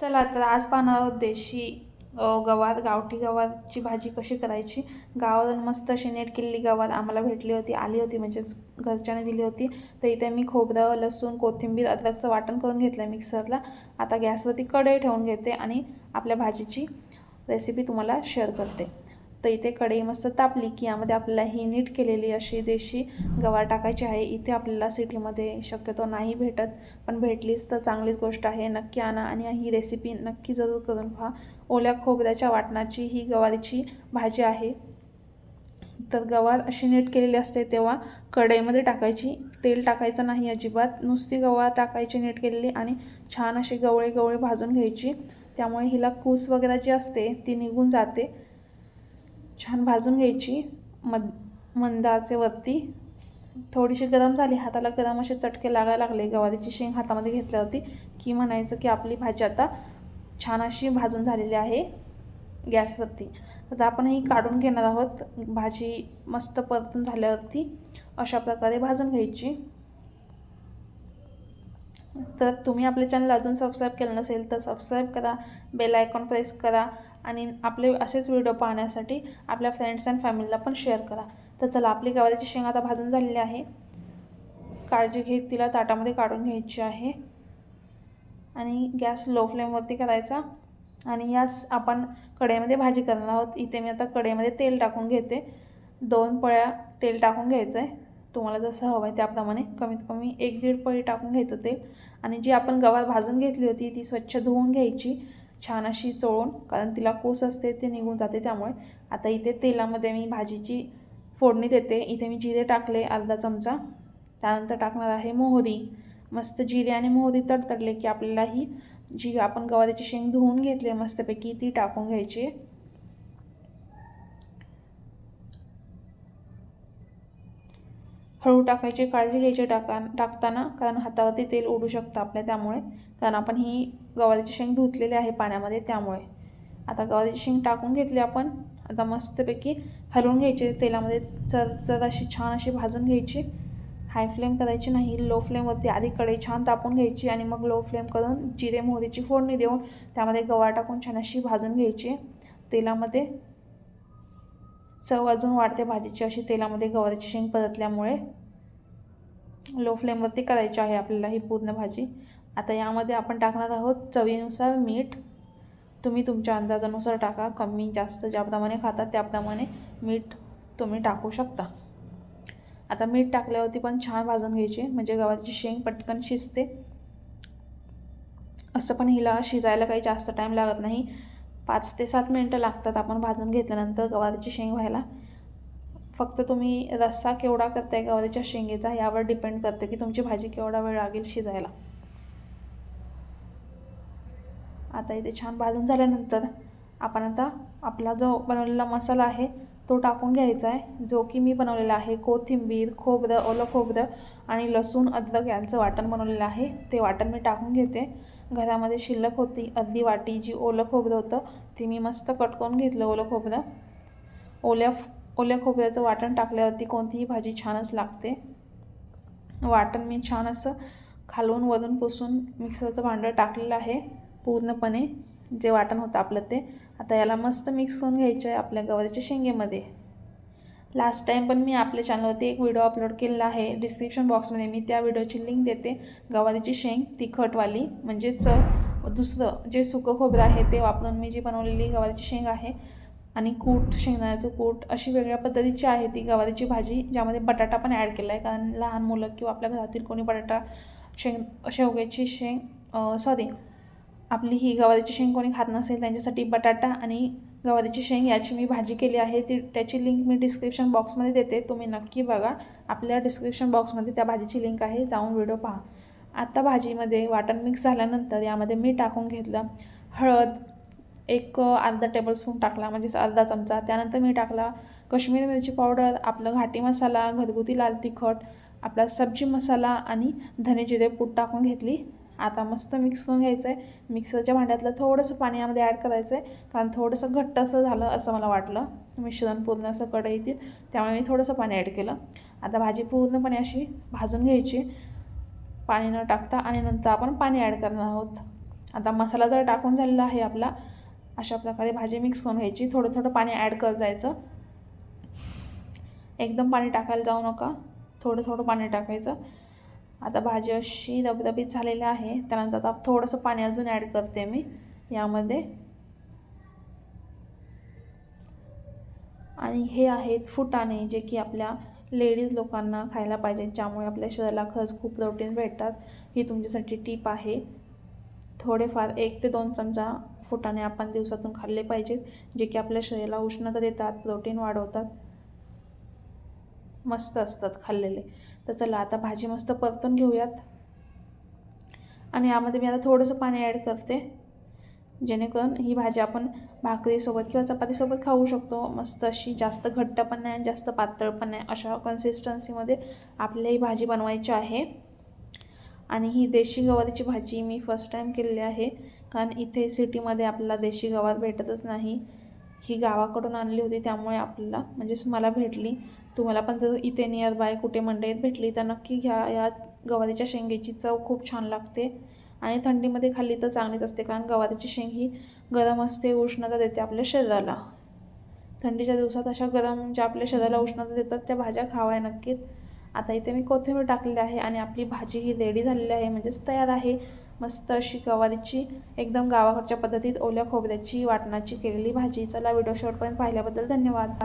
चला तर आज पाहणार आहोत देशी गवार गावठी गवारची भाजी कशी करायची. गावावरून मस्त अशी नेट केलेली गवार आम्हाला भेटली होती आली होती म्हणजेच घरच्याने दिली होती. तर इथे मी खोबरं लसूण कोथिंबीर अद्रकचं वाटण करून घेतलं आहे मिक्सरला. आता गॅसवरती कढई ठेवून घेते आणि आपल्या भाजीची रेसिपी तुम्हाला शेअर करते. तर इथे कढई मस्त तापली की यामध्ये आपल्याला ही नीट केलेली अशी देशी गवार टाकायची आहे. इथे आपल्याला सिटीमध्ये शक्यतो नाही भेटत पण भेटलीच तर चांगलीच गोष्ट आहे. नक्की आणा आणि ही रेसिपी नक्की जरूर करून पहा. ओल्या खोबऱ्याच्या वाटणाची ही गवारीची भाजी आहे. तर गवार अशी नीट केलेली असते तेव्हा कढईमध्ये टाकायची. तेल टाकायचं नाही अजिबात. नुसती गवार टाकायची नीट केलेली आणि छान अशी गवळे गवळे भाजून घ्यायची. त्यामुळे हिला कूस वगैरे जी असते ती निघून जाते. छान भाजून घ्यायची. मद मंद आचेवरती थोडीशी गरम झाली हाताला गरम असे चटके लागायला लागले. गवारीची शेंग हातामध्ये घेतल्यावरती की म्हणायचं की आपली भाजी आता छान अशी भाजून झालेली आहे गॅसवरती. आता आपण ही काढून घेणार आहोत. भाजी मस्त परतून झाल्यावरती अशा प्रकारे भाजून घ्यायची. तर तुम्ही आपले चॅनल अजून सबस्क्राईब केलं नसेल तर सबस्क्राईब करा बेल आयकॉन प्रेस करा आणि आपले असेच व्हिडिओ पाहण्यासाठी आपल्या फ्रेंड्स अँड फॅमिलीला पण शेअर करा. तर चला आपली गवारीची शेंग आता भाजून झालेली आहे. काळजी घेत तिला ताटामध्ये काढून घ्यायची आहे. आणि गॅस लो फ्लेमवरती करायचा. आणि यास आपण कढईमध्ये भाजी करणार आहोत. इथे मी आता कढईमध्ये तेल टाकून घेते. दोन पळ्या तेल टाकून घ्यायचं आहे तुम्हाला जसं हवं आहे त्याप्रमाणे कमीत कमी एक दीड पळी टाकून घ्यायचं तेल. आणि जी आपण गवार भाजून घेतली होती ती स्वच्छ धुवून घ्यायची छान अशी चोळून कारण तिला कोस असते ते निघून जाते त्यामुळे. आता इथे तेलामध्ये मी भाजीची फोडणी देते. इथे मी जिरे टाकले अर्धा चमचा. त्यानंतर टाकणार आहे मोहरी. मस्त जिरे आणि मोहरी तडतडले की आपल्याला ही जी आपण गवारीची शेंग धुवून घेतली मस्तपैकी ती टाकून घ्यायची हळू टाकायची काळजी घ्यायची टाका टाकताना कारण हातावरती तेल उडू शकतं आपल्या त्यामुळे. कारण आपण ही गवारीची शेंग धुतलेली आहे पाण्यामध्ये त्यामुळे. आता गवारीची शेंग टाकून घेतली आपण. आता मस्तपैकी हलवून घ्यायची तेलामध्ये चर चर अशी छान अशी भाजून घ्यायची. हाय फ्लेम करायची नाही लो फ्लेमवरती आधी कढई छान तापून घ्यायची आणि मग लो फ्लेम करून जिरे मोहरीची फोडणी देऊन त्यामध्ये गवार टाकून छान अशी भाजून घ्यायची तेलामध्ये. चव अजून वाढते भाजीची. अशी तेलामध्ये गवारीची शेंग परतल्यामुळे लो फ्लेमवरती करायची आहे आपल्याला ही पूर्ण भाजी. आता यामध्ये आपण टाकणार आहोत चवीनुसार मीठ. तुम्ही तुमच्या अंदाजानुसार टाका. कमी जास्त ज्याप्रमाणे खातात त्याप्रमाणे मीठ तुम्ही टाकू शकता. आता मीठ टाकल्यावरती पण छान भाजून घ्यायची. म्हणजे गव्हाची शेंग पटकन शिजते. असं पण हिला शिजायला काही जास्त टाईम लागत नाही. पाच ते सात मिनटं लागतात आपण भाजून घेतल्यानंतर गवारीची शेंग व्हायला. फक्त तुम्ही रस्सा केवढा करताय गवारीच्या शेंगेचा यावर डिपेंड करते की तुमची भाजी केवढा वेळ लागेल शिजायला. आता इथे छान भाजून झाल्यानंतर आपण आता आपला जो बनवलेला मसाला आहे तो टाकून घ्यायचा आहे. जो की मी बनवलेला आहे कोथिंबीर खोबरं ओलं खोबरं आणि लसूण अद्रक यांचं वाटण बनवलेलं आहे. ते वाटण मी टाकून घेते. घरामध्ये शिल्लक होती. अर्धी वाटी जी ओलं खोबरं होतं ती मी मस्त कट करून घेतलं ओलं खोबरं. ओल्या ओल्या खोबऱ्याचं वाटण टाकल्यावरती कोणतीही भाजी छानच लागते. वाटण मी छान असं खालून वरून पुसून मिक्सरचं भांडं टाकलेलं आहे पूर्णपणे. जे वाटण होतं आपलं ते. आता याला मस्त मिक्स करून घ्यायचं आहे आपल्या गवारीच्या शेंगेमध्ये. लास्ट टाईम पण मी आपल्या चॅनलवरती एक व्हिडिओ अपलोड केलेला आहे. डिस्क्रिप्शन बॉक्समध्ये मी त्या व्हिडिओची लिंक देते. गवारीची शेंग तिखटवाली म्हणजेच दुसरं जे सुकं खोबरं आहे ते वापरून मी जी बनवलेली गवारीची शेंग आहे आणि कूट शेंगदाण्याचं कूट अशी वेगळ्या पद्धतीची आहे ती गवारीची भाजी ज्यामध्ये बटाटा पण ॲड केला आहे कारण लहान मुलं किंवा आपल्या घरातील कोणी बटाटा शेंग शेवग्याची शेंग सॉरी आपली ही गवारीची शेंग कोणी खात नसेल त्यांच्यासाठी बटाटा आणि गवारीची शेंग याची मी भाजी केली आहे ती त्याची लिंक मी डिस्क्रिप्शन बॉक्समध्ये देते तुम्ही नक्की बघा. आपल्या डिस्क्रिप्शन बॉक्समध्ये त्या भाजीची लिंक आहे जाऊन व्हिडिओ पहा. आत्ता भाजीमध्ये वाटण मिक्स झाल्यानंतर यामध्ये मी टाकून घेतलं हळद एक अर्धा टेबलस्पून टाकला म्हणजेच अर्धा चमचा. त्यानंतर मी टाकला कश्मीरी मिरची पावडर आपलं घाटी मसाला घरगुती लाल तिखट आपला सब्जी मसाला आणि धने जिरे पूड टाकून घेतली. आता मस्त मिक्स करून घ्यायचं आहे मिक्सरच्या भांड्यातलं थोडंसं पाणी यामध्ये ॲड करायचं आहे कारण थोडंसं घट्ट असं झालं असं मला वाटलं. मिश्रण पूर्ण असं कढईतील त्यामुळे मी थोडंसं पाणी ॲड केलं. आता भाजी पूर्णपणे अशी भाजून घ्यायची. पाणी न टाकता आणि नंतर आपण पाणी ॲड करणार आहोत. आता मसाला तर टाकून झालेला आहे आपला. अशा प्रकारे भाजी मिक्स करून घ्यायची. थोडं थोडं पाणी ॲड करत जायचं. एकदम पाणी टाकायला जाऊ नका. थोडं थोडं पाणी टाकायचं. आता भाजी अशी दबदबीत झालेली आहे. त्यानंतर आता थोडंसं पाणी अजून ॲड करते मी यामध्ये. आणि हे आहेत फुटाणे जे की आपल्या लेडीज लोकांना खायला पाहिजे. ज्यामुळे आपल्या शरीराला खरंच खूप प्रोटीन्स भेटतात. ही तुमच्यासाठी टीप आहे. थोडेफार एक ते दोन चमचा फुटाणे आपण दिवसातून खाल्ले पाहिजेत जे की आपल्या शरीराला उष्णता देतात प्रोटीन वाढवतात. मस्त असतात खाल्लेले. तर चला आता भाजी मस्त परतून घेऊयात. आणि यामध्ये मी आता थोडंसं पाणी ॲड करते. जेणेकरून ही भाजी आपण भाकरीसोबत किंवा चपातीसोबत खाऊ शकतो. मस्त अशी जास्त घट्ट पण नाही आणि जास्त पातळ पण नाही अशा कन्सिस्टन्सीमध्ये आपल्याला ही भाजी बनवायची आहे. आणि ही देशी गवारीची भाजी मी फर्स्ट टाईम केलेली आहे. कारण इथे सिटीमध्ये आपल्याला देशी गवार भेटतच नाही. ही गावाकडून आणली होती त्यामुळे आपल्याला म्हणजेच मला भेटली. तुम्हाला पण जर इथे नियर बाय कुठे मंडईत भेटली तर नक्की घ्या. या गवारीच्या शेंगेची चव खूप छान लागते. आणि थंडीमध्ये खाल्ली तर चांगलीच असते कारण गवारीची शेंग ही गरम असते उष्णता देते आपल्या शरीराला. थंडीच्या दिवसात अशा गरम ज्या आपल्या शरीराला उष्णता देतात त्या भाज्या खावाय नक्कीच. आता इथे मी कोथिंबीर टाकलेली आहे आणि आपली भाजी ही रेडी झालेली आहे म्हणजेच तयार आहे. मस्त अशी गवारीची एकदम गावाकडच्या पद्धतीत ओल्या खोबऱ्याची वाटणाची केलेली भाजी. चला व्हिडिओ शॉर्टपर्यंत पाहिल्याबद्दल धन्यवाद.